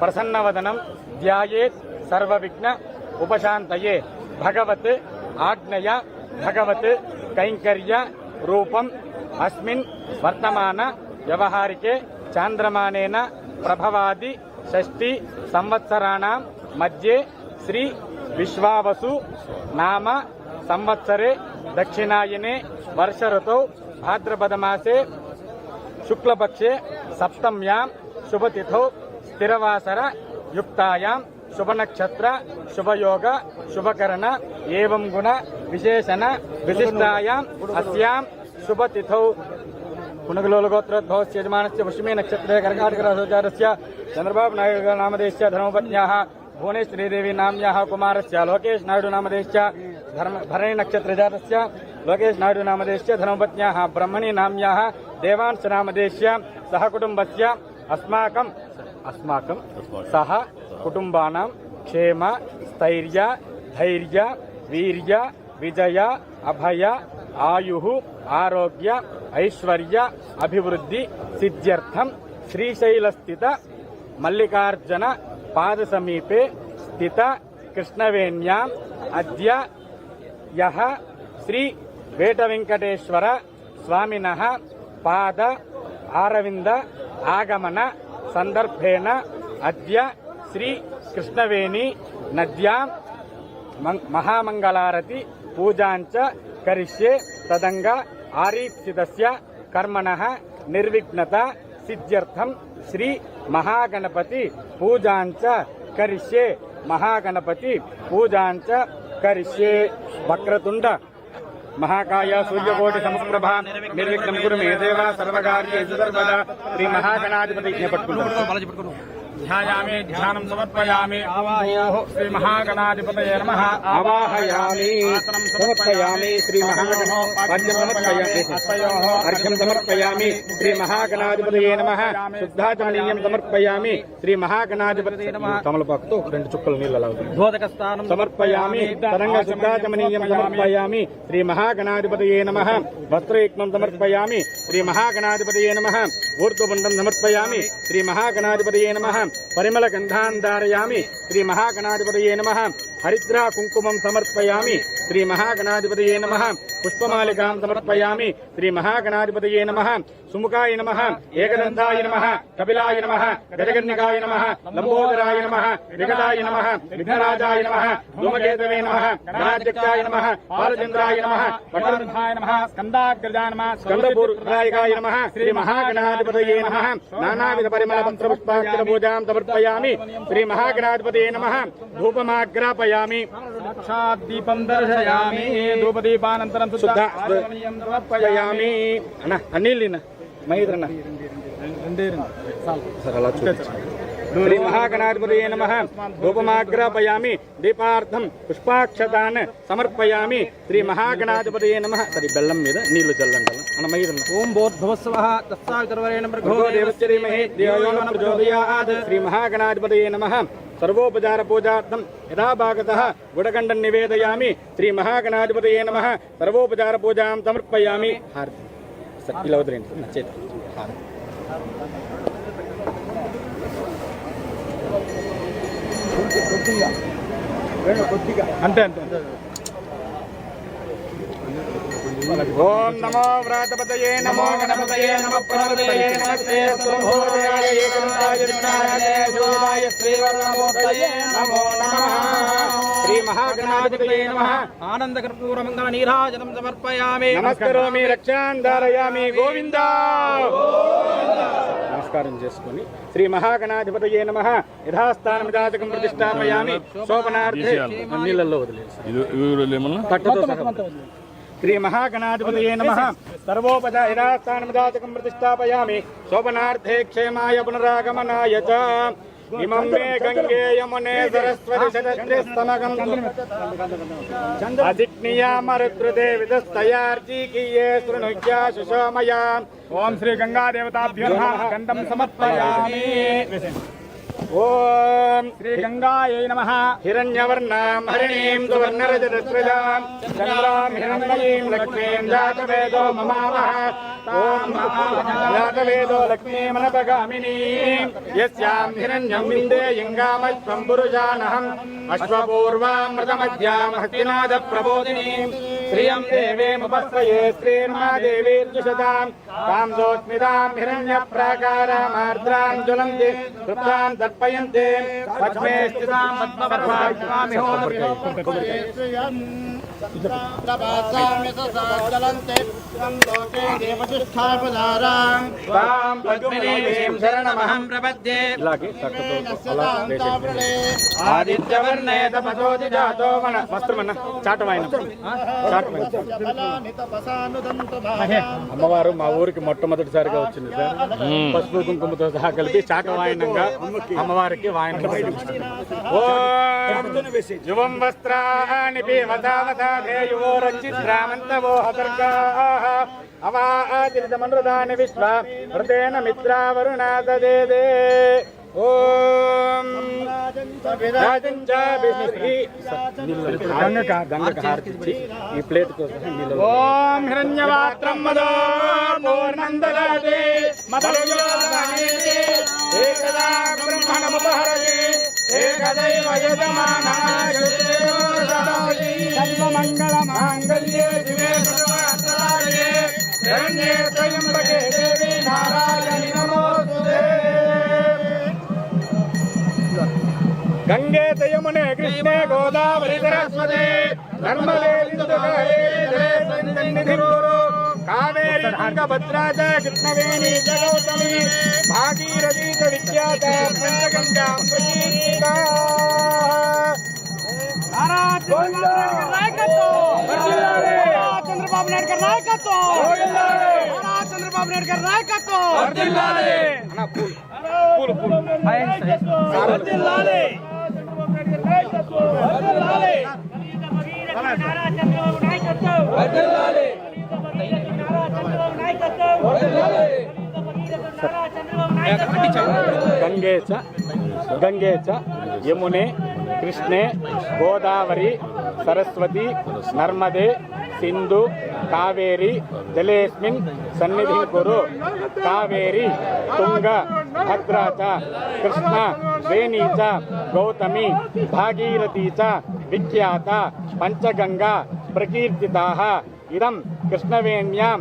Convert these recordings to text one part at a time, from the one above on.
प्रसन्नवदनम ध्याये सर्वविघ्न उपशात भगवत आज्ञय भगवत कैंकर्य रूपम अस्म वर्तमान व्यवहारिके चांद्रमान प्रभवादि षष्ठी संवत्सराण मध्ये श्री विश्वावसु नाम संवत्सरे दक्षिणाने वर्ष ऋतौ भाद्रपद मसे शुक्लपक्षे सप्तम्या शुभतिथौ तिरवासर युक्तायां शुभ नक्षत्र ಶುಭಯೋಗ ಶುಭಕರಣ ಏವಂ ಗುಣ ವಿಶೇಷಣ ವಿಶಿಷ್ಟಾಯಾಂ ಅಸ್ಯಾಂ ಶುಭ ತಿಥೌ पुनगलोलगोत्रोद्भवस्य यजमानस्य पुष्मे नक्षत्रे कर्काटकरासोचारस्य चन्द्रबाबु नायकनामदेश्च धर्मपत्न्याः भुवने श्रीदेवी नाम्याः कुमारस्य लोकेश नायडुनामदेश्च धर्म भरणी नक्षत्रजातस्य लोकेश अस्माकं అస్మాకం సహ కుటుంబానాం క్షేమ స్థైర్య ధైర్య వీర్య విజయ అభయ ఆయు ఆరోగ్య ఐశ్వర్య అభివృద్ధి సిద్ధ్యర్థం శ్రీశైలస్థిత మల్లికార్జున పాద సమీపే స్థిత కృష్ణవేణ్యా అద్య యహ శ్రీ వేటవెంకటేశ్వర స్వామిన పాద ఆరవింద ఆగమన సందర్భేణ అద్య శ్రీ కృష్ణవేణి నద్యాం మహామంగళారతి పూజాంచ కరిష్యే తదంగా ఆరీప్సితస్య కర్మణ నిర్విఘ్నత సిద్ధ్యర్థం శ్రీ మహాగణపతి పూజాంచ కరిష్యే మహాగణపతి పూజాంచ కరిష్యే వక్రతుండ మహాకాయ సూర్యకోటి సమప్రభ. నిర్విఘ్నం గురు మే దేవ సర్వకార్యేషు సర్వదా. శ్రీ మహాగణాధిపతి పట్టుకుంటాం ధ్యాయామి ధ్యానం సమర్పయామి ఆవాహయోః శ్రీ మహాగణాధిపతయే నమః ఆవాహయామి సమర్పయామి శ్రీ మహాగణో అర్ఘ్యం సమర్పయామి అర్ఘ్యం సమర్పయామి శ్రీ మహాగణాధిపతయే నమః శుద్ధాచమనీయం సమర్పయామి శ్రీ మహాగణాధిపతయే నమః తమలపాకుతో రెండు చుక్కలు నీళ్ళు అలా బోధకస్థానం సమర్పయామి. తరంగ శుద్ధాచమనీయం సమర్పయామి. శ్రీ మహాగణాధిపతయే నమ. వస్త్రయుగ్మం సమర్పయామి. శ్రీ మహాగణాధిపతయే నమ. ఊర్ధ్వపుండం సమర్పయామి. శ్రీ మహాగణాధిపతయే నమ. పరిమళ గంధాన్ ధారయామి శ్రీ మహాగణాధిపతయే నమ. హరిద్రా కుంకుమం సమర్పయామి. శ్రీ మహాగణాధిపతయే నమ. పుష్పమాలికాం సమర్పయామి. శ్రీ మహాగణాధిపతయే నమ. సుముఖాయ నమ. ఏకదంతాయ నమ. కపిలాయ నమ. గజగన్యకాయ నమ. లంబోదరాయ నమ. వికటాయ నమ. విఘ్నరాజాయ నమ. ధూమకేతవే నమ. గణాధ్యక్షాయ నమ. బాలచంద్రాయ నమ. పటార్థాయ నమ. స్కందాగ్రజా నమ. స్కందపూర్వాయకాయ నమ. శ్రీ మహాగణాధిపతయే నమ. నానావిధ పరిమళ మంత్ర పుష్పాక్షర పూజాం సమర్పయామి. శ్రీ మహాగణాధిపతయే నమ. ధూపమాగ్రాపయ समर्पयामि साक्षात् दीपं दर्शयामि धूपदीपानन्तरं शुद्ध समर्पयामि ಅಣ್ಣ ಅಣ್ಣ ಮಹೇಂದ್ರಣ್ಣ ಸರ್ ಅಲ್ಲ శ్రీ మహాగణాధిపతయే నమ. రూపమాగ్రాపయామి దీపార్థం పుష్పాక్షతాన్ సమర్పయామి. శ్రీ మహాగణాధిపతయే నమ. సరి బెల్లం మీద నీళ్ళు చల్లండి. అన్నమయ్య ఓం భూర్భువస్వః తత్సావితర్వరేణ భగవో భృగో దేవశ్చరీమహే దేవయో న ప్రచోదయాత్. శ్రీ మహాగణాధిపతయే నమః. సర్వోపచార పూజార్థం యథా భాగతః. గుడగండం నివేదయామి. శ్రీ మహాగణాధిపతయే నమః. సర్వోపచార పూజాం సమర్పయామి. హారతి. ఇలా వదిలేండి చేతి హారతి. అంతే అంతే. ఓం నమో వ్రాతపతయే నమో గణపతయే నమ ప్రణపతయే నమస్తే. స్వభోజయాయ ఏకనాయ విఘ్నాయ శోభాయ శ్రీవర్ణమూర్తయే నమో నమః. శ్రీ మహాగణాధిపతయే నమః. ఆనందకర్పూరమంగళ నీరాజనం సమర్పయామి. నమస్కరోమి రక్షాన్ ధారయామి. గోవింద. నమస్కారం చేసుకొని శ్రీ మహాగణాధిపతయే నమ. యథాస్థానం జాతకం ప్రతిష్టాపయామి. శోభనార్థే. నీళ్ళల్లో వదిలేదు ఇది ఇవి ఏమన్నా పట్టుతో సహా శ్రీ మహాగణాధిపతయే నమ. సర్వోపద యథాస్థానం జాతకం ప్రతిష్టాపయామి. శోభనార్థే క్షేమాయ పునరాగమనాయ చ. इमे गंगे यमुने सरस्वती स्तनगंधु अधिक्निया मरुकृते विदस्तयार्जीकीये शृणुज्ञा सुशोमया श्री गंगा देवता गंधम ఓం. శ్రీ గంగాయై నమః. హిరణ్యవర్ణాం హరిణీం సువర్ణరజతస్రజాం చంద్రాం హిరణ్మయీం లక్ష్మీం జాతవేదో మమావహ ఓం జాతవేదో లక్ష్మీమనపగామినీం. యస్యాం హిరణ్యం విందేయంగామశ్వం పురుషానహం అశ్వపూర్వామృతమధ్యాం హస్తినాద ప్రబోధినీం శ్రియం దేవేముపస్వయే శ్రీర్మా దేవీర్జుషతాం తాం సోస్మితాం హిరణ్య ప్రాకారామార్ద్రాం జ్వలంతి కృతాం తర్పయంతే పద్మే స్థితాం పద్మపర్వామి తాం పద్మినీం శరణమహం ప్రపద్యే ఇలాగే చక్కతో అలా వేసేయండి. ఆదిత్యవర్ణే అమ్మవారు మా ఊరికి మొట్టమొదటిసారిగా వచ్చింది సార్. పసుపు కుంకుమతో సహా కలిపి చాటవాయనంగా అమ్మవారికి వాయనం యువం రంచిత్రామంతవో హతర్గాః. అవాదిరితమనృదాని విశ్వ రాజంచ బిష్ణి గంగక గంగక హారతిచ్చి ఈ ప్లేట్ కోసం నీళ్ళు ఓం హిరణ్యవాత్రం మదో పూర్ణందదాతే మదయోగానేతే ఏకదా బ్రహ్మణముపహరతి ఏకదైవ యజమానాయ సర్వమంగళ మాంగళ్యే శివే సర్వార్థసాధకే శరణ్యే త్రయంబకే గంగే యమునే కృష్ణే గోదావరి సరస్వతి నర్మదే సింధుకాయే సన్నిధిరు కావేరి తుంగభద్రా చ కృష్ణవేణి చ గౌతమి భాగీరథీ చ విఖ్యాత పంచగంగా ప్రకీర్తితా చంద్రబాబు నాయుడు గారి నాయకత్వం నారా చంద్రబాబు నాయుడు గారి నాయకత్వం అన్న పూలు పూలు పూలు గంగే చ గంగే చ యమునే కృష్ణే కావేరి జలేస్మిన్ సన్నిధి కురు. కావేరి తుంగ భద్రా చ కృష్ణ వేణీ చ గౌతమి భాగీరథీ చ విఖ్యాత పంచగంగా ప్రకీర్తితా. ఇదం కృష్ణవేణ్యాం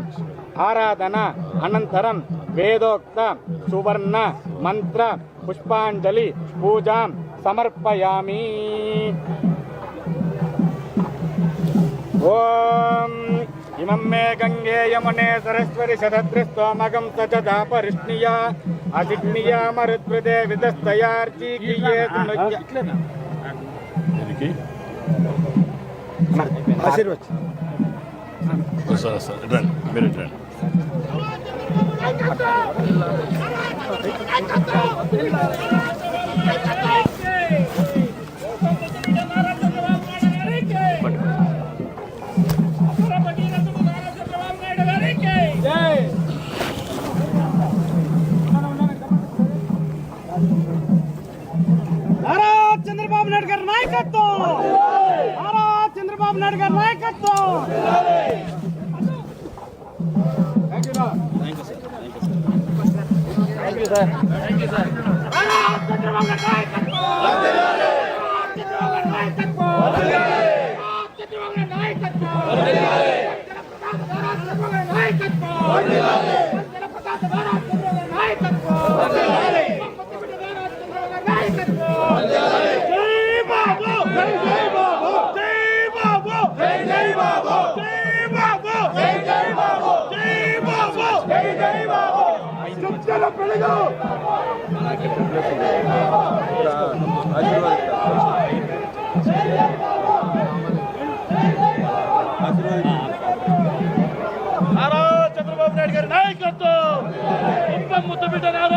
ఆరాధన అనంతరం వేదోక్త సువర్ణ మంత్ర పుష్పాంజలి పూజాం సమర్పయామి. ఓం ఇమం మే గంగే యమునే సరస్వతి శతద్రిస్తోమగం సచదా పరిష్ణియా అజిగ్నియా మరుద్వృతే విదస్తయార్జీకియే దీనికి ఆశీర్వచ్ చంద్రబాబు నాయుడు గారి నాయకత్వం నారా చంద్రబాబు నాయుడు గారి నాయకత్వం. ముద్దు బిడ్డ